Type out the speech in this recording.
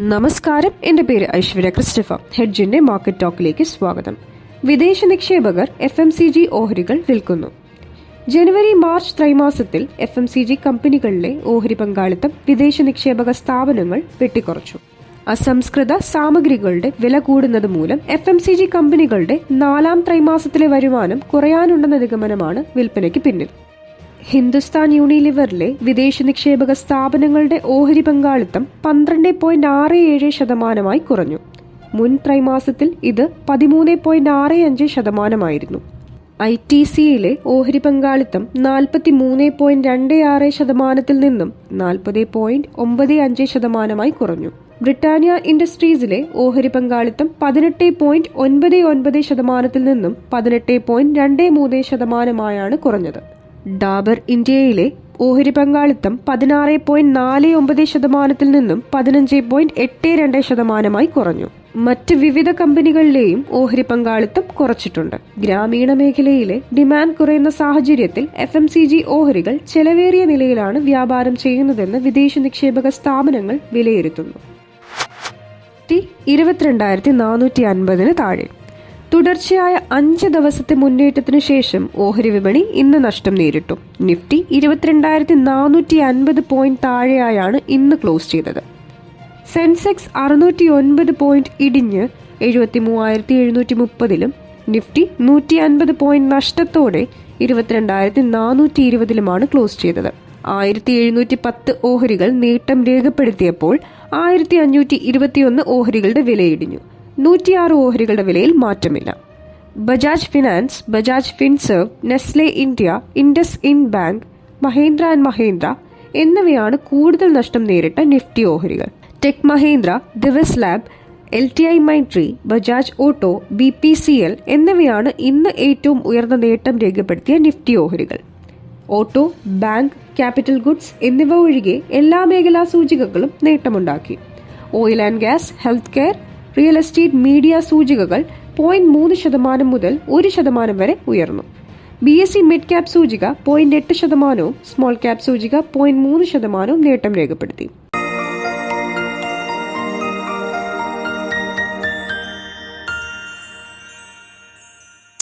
നമസ്കാരം. എന്റെ പേര് ഐശ്വര്യ ക്രിസ്റ്റഫ ഹെഡ്ജിന്റെ മാർക്കറ്റ് ടോക്കിലേക്ക് സ്വാഗതം. വിദേശ നിക്ഷേപകർ എഫ് എം സി ജി ഓഹരികൾ വിൽക്കുന്നു. ജനുവരി മാർച്ച് ത്രൈമാസത്തിൽ എഫ് എം സി ജി കമ്പനികളിലെ ഓഹരി പങ്കാളിത്തം വിദേശ നിക്ഷേപക സ്ഥാപനങ്ങൾ വെട്ടിക്കുറച്ചു. അസംസ്കൃത സാമഗ്രികളുടെ വില കൂടുന്നത് മൂലം എഫ് എം സി ജി കമ്പനികളുടെ നാലാം ത്രൈമാസത്തിലെ വരുമാനം കുറയാനുണ്ടെന്ന നിഗമനമാണ് വിൽപ്പനയ്ക്ക് പിന്നിൽ. ഹിന്ദുസ്ഥാൻ യൂണിലിവറിലെ വിദേശ നിക്ഷേപക സ്ഥാപനങ്ങളുടെ ഓഹരി പങ്കാളിത്തം പന്ത്രണ്ട് പോയിന്റ് ആറ് ഏഴ് ശതമാനമായി കുറഞ്ഞു. മുൻ ത്രൈമാസത്തിൽ ഇത് പതിമൂന്ന് പോയിന്റ് ആറ് അഞ്ച് ശതമാനമായിരുന്നു. ഐ ടി സിയിലെ ഓഹരി പങ്കാളിത്തം നാൽപ്പത്തി മൂന്ന് പോയിന്റ് രണ്ട് ആറ് ശതമാനത്തിൽ നിന്നും നാൽപ്പത് പോയിന്റ് ഒമ്പത് അഞ്ച് ശതമാനമായി കുറഞ്ഞു. ബ്രിട്ടാനിയ ഇൻഡസ്ട്രീസിലെ ഓഹരി പങ്കാളിത്തം പതിനെട്ട് പോയിന്റ് ഒൻപത് ഒൻപത് ശതമാനത്തിൽ നിന്നും പതിനെട്ട് പോയിന്റ് രണ്ട് മൂന്ന് ശതമാനമായാണ് കുറഞ്ഞത്. ഡാബർ ഇന്ത്യയിലെ ഓഹരി പങ്കാളിത്തം പതിനാറ് പോയിന്റ് നാല് ഒമ്പത് ശതമാനത്തിൽ നിന്നും പതിനഞ്ച് പോയിന്റ് എട്ട് രണ്ട് ശതമാനമായി കുറഞ്ഞു. മറ്റ് വിവിധ കമ്പനികളിലെയും ഓഹരി പങ്കാളിത്തം കുറച്ചിട്ടുണ്ട്. ഗ്രാമീണ മേഖലയിലെ ഡിമാൻഡ് കുറയുന്ന സാഹചര്യത്തിൽ എഫ് എം സി ജി ഓഹരികൾ ചെലവേറിയ നിലയിലാണ് വ്യാപാരം ചെയ്യുന്നതെന്ന് വിദേശ നിക്ഷേപക സ്ഥാപനങ്ങൾ വിലയിരുത്തുന്നു. ഇരുപത്തിരണ്ടായിരത്തി നാനൂറ്റി അൻപതിന് താഴെ. തുടർച്ചയായ അഞ്ച് ദിവസത്തെ മുന്നേറ്റത്തിനു ശേഷം ഓഹരി വിപണി ഇന്ന് നഷ്ടം നേരിട്ടു. നിഫ്റ്റി ഇരുപത്തിരണ്ടായിരത്തി നാനൂറ്റി അൻപത് പോയിന്റ് താഴെയായാണ് ഇന്ന് ക്ലോസ് ചെയ്തത്. സെൻസെക്സ് അറുന്നൂറ്റി ഒൻപത് പോയിന്റ് ഇടിഞ്ഞ് എഴുപത്തി മൂവായിരത്തി എഴുന്നൂറ്റി മുപ്പതിലും നിഫ്റ്റി നൂറ്റി അൻപത് പോയിന്റ് നഷ്ടത്തോടെ ഇരുപത്തിരണ്ടായിരത്തി നാനൂറ്റി ഇരുപതിലുമാണ് ക്ലോസ് ചെയ്തത്. ആയിരത്തി എഴുന്നൂറ്റി പത്ത് ഓഹരികൾ നേട്ടം രേഖപ്പെടുത്തിയപ്പോൾ ആയിരത്തി അഞ്ഞൂറ്റി ഇരുപത്തിയൊന്ന് ഓഹരികളുടെ വിലയിടിഞ്ഞു. നൂറ്റിയാറ് ഓഹരികളുടെ വിലയിൽ മാറ്റമില്ല. Bajaj Finance Bajaj Finserv Nestle India IndusInd bank Mahindra and Mahindra എന്നിവയാണ് കൂടുതൽ നഷ്ടം നേരിട്ട നിഫ്റ്റി ഓഹരികൾ. Tech Mahindra Divis lab L T I Mindtree Bajaj Auto B P C L എന്നിവയാണ് ഇന്ന് ഏറ്റവും ഉയർന്ന നേട്ടം രേഖപ്പെടുത്തിയ നിഫ്റ്റി ഓഹരികൾ. ഓട്ടോ ബാങ്ക് ക്യാപിറ്റൽ ഗുഡ്സ് എന്നിവ ഒഴികെ എല്ലാ മേഖലാ സൂചികകളും നേട്ടമുണ്ടാക്കി. Oil and gas health care real estate media സൂചികകൾ പോയിന്റ് മൂന്ന് ശതമാനം മുതൽ ഒരു ശതമാനം വരെ ഉയർന്നു. B S E mid cap സൂചിക പോയിന്റ് എട്ട് ശതമാനവും സ്മോൾ ക്യാപ് സൂചിക പോയിന്റ് മൂന്ന് ശതമാനവും നേട്ടം രേഖപ്പെടുത്തി.